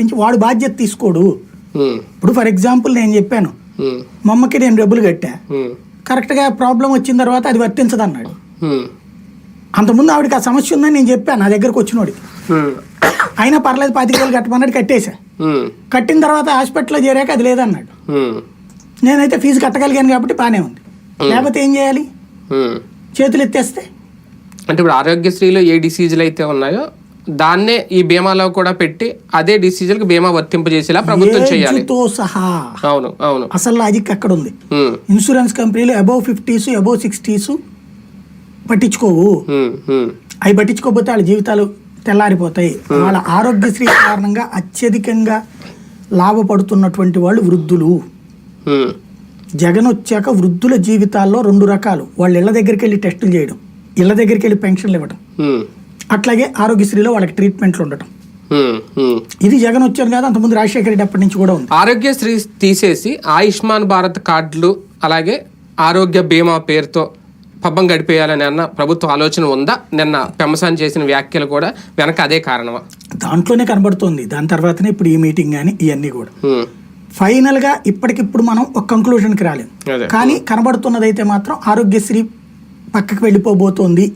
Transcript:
తప్పించి వాడు బాధ్యత తీసుకోడు. ఇప్పుడు ఫర్ ఎగ్జాంపుల్ నేను చెప్పాను. మా అమ్మకి నేను డబ్బులు కట్టా. కరెక్ట్గా ప్రాబ్లం వచ్చిన తర్వాత అది వర్తించదు అన్నాడు అంతకుముందు ఆవిడకి ఆ సమస్య ఉందని నేను చెప్పాను నా దగ్గరకు వచ్చినోడికి. అయినా పర్లేదు పాతిక వేలు కట్టమన్నాడు కట్టేశా. కట్టిన తర్వాత హాస్పిటల్లో చేరాక అది లేదన్నాడు. నేనైతే ఫీజు కట్టగలిగాను కాబట్టి బాగానే ఉంది. లేకపోతే ఏం చేయాలి. చేతులు ఎత్తేస్తే అంటే ఇప్పుడు ఆరోగ్యశ్రీలో ఏ డిసీజులు అయితే ఉన్నాయో దాన్నే ఈ బీమాలో కూడా పెట్టి అదే డిసీజులకు బీమా వర్తింపజేసేలా ప్రభుత్వం చేయాలి. సహా. అవును అవును. అసలు లాజిక్ అక్కడ ఉంది. ఇన్సూరెన్స్ కంపెనీలు అబౌవ్ ఫిఫ్టీస్ అబౌవ్ సిక్స్టీస్ పట్టించుకోవు. అవి పట్టించుకోకపోతే వాళ్ళ జీవితాలు తెల్లారిపోతాయి. వాళ్ళ ఆరోగ్యశ్రీ కారణంగా అత్యధికంగా లాభపడుతున్నటువంటి వాళ్ళు వృద్ధులు. జగన్ వచ్చాక వృద్ధుల జీవితాల్లో రెండు రకాలు. వాళ్ళ ఇళ్ళ దగ్గరికి వెళ్ళి టెస్టులు చేయడం ఇళ్ళ దగ్గరికి వెళ్ళి పెన్షన్లు ఇవ్వడం. అట్లాగే ఆరోగ్యశ్రీలో వాళ్ళకి ట్రీట్మెంట్లు ఉండటం. ఇది జగన్ వచ్చాను కాదు అంతకుముందు రాజశేఖర రెడ్డి అప్పటి నుంచి కూడా ఉంది. ఆరోగ్యశ్రీ తీసేసి ఆయుష్మాన్ భారత్ కార్డులు అలాగే ఆరోగ్య బీమా పేరుతో పబ్బం గడిపేయాలని అన్న ప్రభుత్వ ఆలోచన ఉందా? నిన్న పెమసాన్ చేసిన వ్యాఖ్యలు కూడా వెనక అదే కారణమా? దాంట్లోనే కనబడుతోంది. దాని తర్వాతనే ఇప్పుడు ఈ మీటింగ్ కానీ ఇవన్నీ కూడా. ఫైనల్గా ఇప్పటికిప్పుడు మనం ఒక కంక్లూజన్కి రాలేం. అదే. కానీ కనబడుతున్నదైతే మాత్రం ఆరోగ్యశ్రీ పక్కకి వెళ్ళిపోబోతోంది.